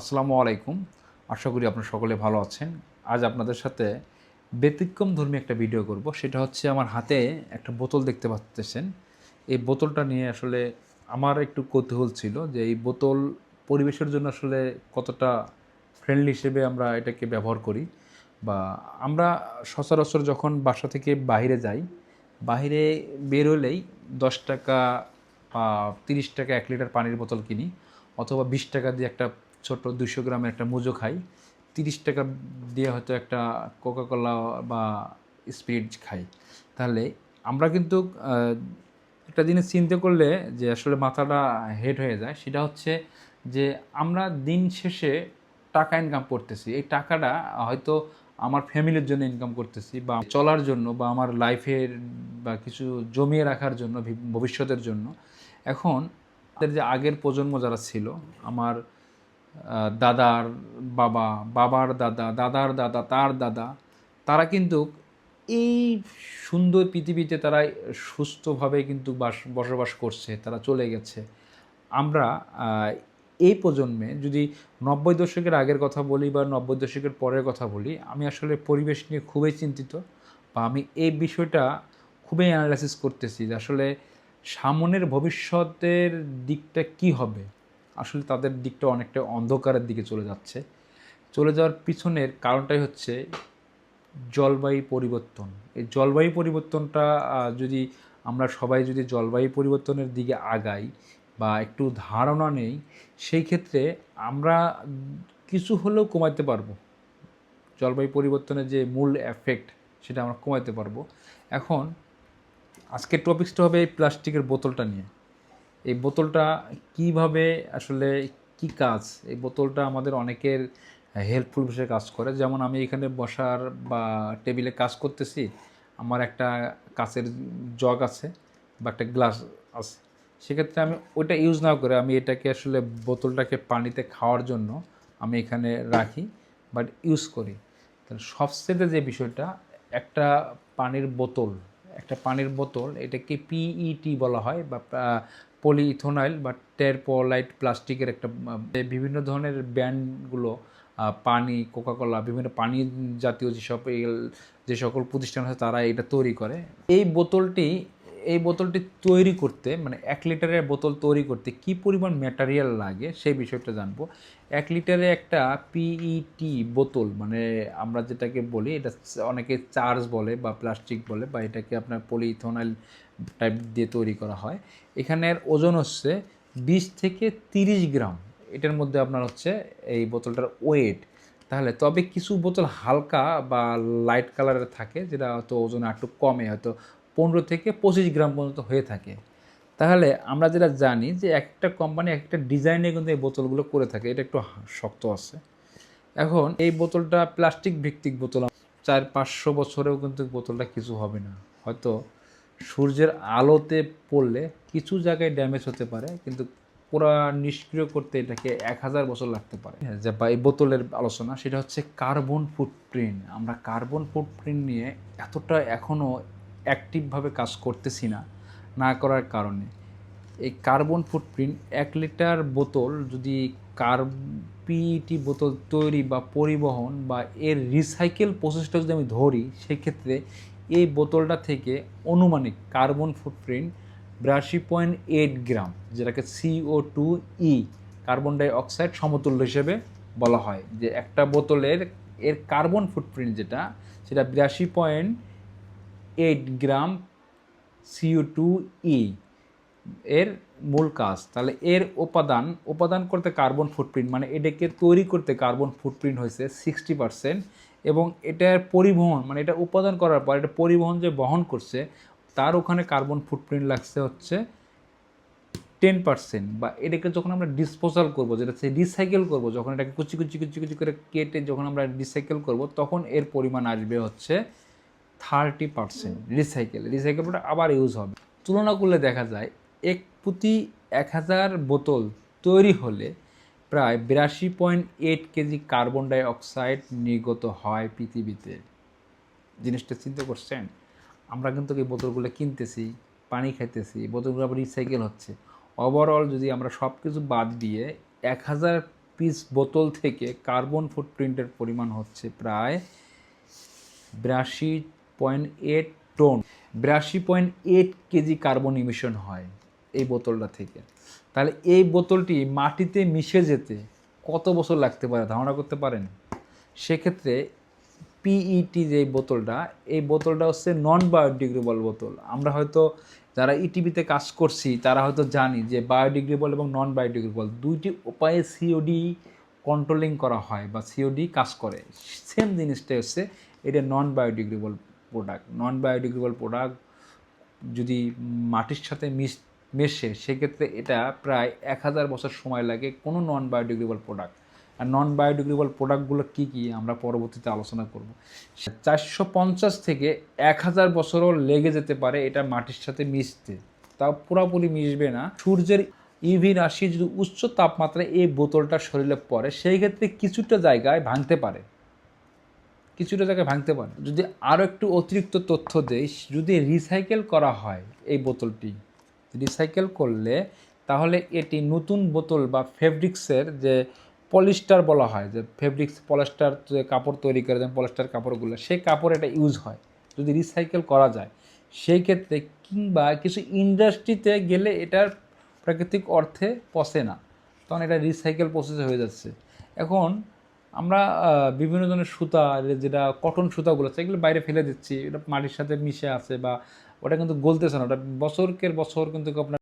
আসসালামু আলাইকুম। আশা করি আপনারা সকলে ভালো আছেন। আজ আপনাদের সাথে ব্যতিক্রম ধর্মী একটা ভিডিও করব। সেটা হচ্ছে আমার হাতে একটা বোতল দেখতে পাচ্ছেন এই বোতলটা নিয়ে আসলে আমার একটু কৌতূহল ছিল যে এই বোতল পরিবেশের জন্য আসলে কতটা ফ্রেন্ডলি হিসেবে আমরা এটাকে ব্যবহার করি বা আমরা সচরাচর যখন বাসা থেকে বাইরে যাই, বাইরে বেরোলেই দশ টাকা বা তিরিশ টাকা এক লিটার পানির বোতল কিনি অথবা বিশ টাকা দিয়ে একটা ছোট দুশো গ্রামের একটা মুজো খাই। তিরিশ টাকা দিয়ে হয়তো একটা কোকাকোলা বা স্পিরিট খাই। তাহলে আমরা কিন্তু একটা জিনিস চিন্তা করলে যে আসলে মাথাটা হেড হয়ে যায়, সেটা হচ্ছে যে আমরা দিন শেষে টাকা ইনকাম করতেছি। এই টাকাটা হয়তো আমার ফ্যামিলির জন্য ইনকাম করতেছি বা চলার জন্য বা আমার লাইফের বা কিছু জমিয়ে রাখার জন্য ভবিষ্যতের জন্য। এখন আমাদের যে আগের প্রজন্ম যারা ছিল, আমার দাদার বাবা, বাবার দাদা, দাদার দাদা, তার দাদা, তারা কিন্তু এই সুন্দর পৃথিবীতে তারা সুস্থভাবে কিন্তু বাস, বসবাস করছে, তারা চলে গেছে। আমরা এই প্রজন্মে যদি নব্বই দশকের আগের কথা বলি বা নব্বই দশকের পরের কথা বলি, আমি আসলে পরিবেশ নিয়ে খুবই চিন্তিত বা আমি এই বিষয়টা খুবই অ্যানালাইসিস করতেছি যে আসলে সামনের ভবিষ্যতের দিকটা কি হবে। আসলে তাদের দিকটা অনেকটা অন্ধকারের দিকে চলে যাচ্ছে। চলে যাওয়ার পিছনের কারণটাই হচ্ছে জলবায়ু পরিবর্তন। এই জলবায়ু পরিবর্তনটা যদি আমরা সবাই যদি জলবায়ু পরিবর্তনের দিকে আগাই বা একটু ধারণা নেই, সেই ক্ষেত্রে আমরা কিছু হলেও কমাতে পারব। জলবায়ু পরিবর্তনের যে মূল এফেক্ট সেটা আমরা কমাতে পারব। এখন আজকের টপিক্সটা হবে এই প্লাস্টিকের বোতলটা নিয়ে। এই বোতলটা কীভাবে আসলে কি কাজ? এই বোতলটা আমাদের অনেকের হেল্পফুল হিসেবে কাজ করে। যেমন আমি এখানে বসার বা টেবিলে কাজ করতেছি, আমার একটা কাচের জগ আছে বা একটা গ্লাস আছে। সেক্ষেত্রে আমি ওইটা ইউজ না করে আমি এটাকে আসলে বোতলটাকে পানিতে খাওয়ার জন্য আমি এখানে রাখি বাট ইউজ করি। তাহলে সবচেয়ে যে বিষয়টা, একটা পানির বোতল একটা পানির বোতল, এটাকে পিইটি বলা হয় বা পলিইথোনাইল বা টেরপোলাইট প্লাস্টিকের একটা বিভিন্ন ধরনের ব্যান্ডগুলো পানি কোকাকোলা বিভিন্ন পানি জাতীয় যেসব যে সকল প্রতিষ্ঠান আছে তারা এটা তৈরি করে। এই বোতলটি এই বোতলটি তৈরি করতে মানে এক লিটারের বোতল তৈরি করতে কি পরিমাণ ম্যাটেরিয়াল লাগে সেই বিষয়টা জানব। এক লিটারে একটা পিইটি বোতল মানে আমরা যেটাকে বলি, এটা অনেকে চার্জ বলে বা প্লাস্টিক বলে বা এটাকে আপনার পলিইথোনাইল টাইপ দিয়ে তৈরি করা হয়। এখানের ওজন হচ্ছে বিশ থেকে তিরিশ গ্রাম। এটার মধ্যে আপনার হচ্ছে এই বোতলটার ওয়েট তাহলে তবে কিছু বোতল হালকা বা লাইট কালারের থাকে, যেটা হয়তো ওজন একটু কমে, হয়তো পনেরো থেকে পঁচিশ গ্রাম পর্যন্ত হয়ে থাকে। তাহলে আমরা যেটা জানি যে একটা কোম্পানি একটা ডিজাইনে কিন্তু এই বোতলগুলো করে থাকে। এটা একটু শক্ত আছে। এখন এই বোতলটা প্লাস্টিক ভিত্তিক বোতল। চার পাঁচশো বছরেও কিন্তু বোতলটা কিছু হবে না। হয়তো সূর্যের আলোতে পড়লে কিছু জায়গায় ড্যামেজ হতে পারে কিন্তু পুরা নিষ্ক্রিয় করতে এটাকে এক হাজার বছর লাগতে পারে। হ্যাঁ, যে বা এই বোতলের আলোচনা সেটা হচ্ছে কার্বন ফুটপ্রিন্ট আমরা কার্বন ফুটপ্রিন্ট নিয়ে এতটা এখনও অ্যাক্টিভভাবে কাজ করতেছি না না করার কারণে। এই কার্বন ফুটপ্রিন্ট এক লিটার বোতল যদি কার পিইটি বোতল তৈরি বা পরিবহন বা এর রিসাইকেল প্রসেসটা যদি আমি ধরি, সেক্ষেত্রে এই বোতলটা থেকে অনুমানিক কার্বন ফুটপ্রিন্ট বিরাশি পয়েন্ট এইট গ্রাম, যেটাকে C O two E carbon dioxide সমতুল্য হিসেবে বলা হয়। যে একটা বোতলের, এর কার্বন ফুটপ্রিন্ট যেটা, সেটা বিরাশি point eight gram C O two E এর মূল কাজ। তাহলে এর উপাদান উপাদান করতে কার্বন ফুটপ্রিন্ট মানে এটাকে তৈরি করতে কার্বন ফুটপ্রিন্ট হয়েছে সিক্সটি পার্সেন্ট এবং এটার পরিবহন মানে এটা উপাদান করার পর, এটা পরিবহন যে বহন করছে, তার ওখানে কার্বন ফুটপ্রিন্ট লাগছে হচ্ছে টেন পার্সেন্ট বা এটাকে যখন আমরা ডিসপোজাল করব, যেটা হচ্ছে রিসাইকেল করব, যখন এটাকে কুচি কুচি কুচি কুচি করে কেটে যখন আমরা রিসাইকেল করব, তখন এর পরিমাণ আসবে হচ্ছে থার্টি পার্সেন্ট রিসাইকেল রিসাইকেলটা আবার ইউজ হবে। তুলনা করলে দেখা যায়, এক প্রতি এক হাজার বোতল তৈরি হলে প্রায় বিরাশি point eight K G carbon dioxide নির্গত হয় পৃথিবীতে। জিনিসটা চিন্তা করছেন? আমরা কিন্তু এই বোতলগুলো কিনতেছি, পানি খাইতেছি বোতলগুলো আবার রিসাইকেল হচ্ছে। ওভারঅল যদি আমরা সব কিছু বাদ দিয়ে এক হাজার পিস বোতল থেকে কার্বন ফুটপ্রিন্টের পরিমাণ হচ্ছে প্রায় বিরাশি পয়েন্ট এইট টন, বিরাশি point eight K G carbon emission হয় এই বোতলটা থেকে। তাহলে এই বোতলটি মাটিতে মিশে যেতে কত বছর লাগতে পারে, ধারণা করতে পারেন? সেক্ষেত্রে পিইটি যে বোতলটা, এই বোতলটা হচ্ছে নন বায়োডিগ্রেবল বোতল। আমরা হয়তো যারা ইটিভিতে কাজ করছি, তারা হয়তো জানি যে বায়োডিগ্রেবল এবং নন বায়োডিগ্রেবল দুইটি উপায়ে সিওডি কন্ট্রোলিং করা হয় বা সিওডি কাজ করে। সেম জিনিসটাই হচ্ছে এটা নন বায়োডিগ্রেবল প্রোডাক্ট নন বায়োডিগ্রেবল প্রোডাক্ট যদি মাটির সাথে মিশ, মেশে, সেক্ষেত্রে এটা প্রায় এক হাজার বছর সময় লাগে কোনো নন বায়োডিগ্রেবল প্রোডাক্ট আর নন বায়োডিগ্রেবল প্রোডাক্টগুলো কী কী আমরা পরবর্তীতে আলোচনা করব। চারশো পঞ্চাশ থেকে এক হাজার বছরও লেগে যেতে পারে এটা মাটির সাথে মিশতে। তাও পুরোপুরি মিশবে না। সূর্যের ইভি রাশি যদি উচ্চ তাপমাত্রায় এই বোতলটা শরীরে পড়ে, সেই ক্ষেত্রে কিছুটা জায়গায় ভাঙতে পারে। কিছুটা জায়গায় ভাঙতে পারে। যদি আরও একটু অতিরিক্ত তথ্য দেই, যদি রিসাইকেল করা হয় এই বোতলটি রিসাইকেল করলে তাহলে এটি নতুন বোতল বা ফেব্রিক্সের যে পলিস্টার বলা হয়, যে ফেব্রিক্স পলিস্টার যে কাপড় তৈরি করে, যেমন পলিস্টার কাপড়গুলো, সেই কাপড় এটা ইউজ হয়। যদি রিসাইকেল করা যায়, সেই ক্ষেত্রে কিংবা কিছু ইন্ডাস্ট্রিতে গেলে এটার প্রাকৃতিক অর্থে পচে না। তখন এটা রিসাইকেল প্রসেসে হয়ে যাচ্ছে। এখন আমরা বিভিন্ন ধরনের সুতা যেটা কটন সুতাগুলো আছে, এগুলো বাইরে ফেলে দিচ্ছি। এটা মাটির সাথে মিশে আছে বা ওটা কিন্তু গলতেছে না। ওটা বছরকের বছর কিন্তু আপনার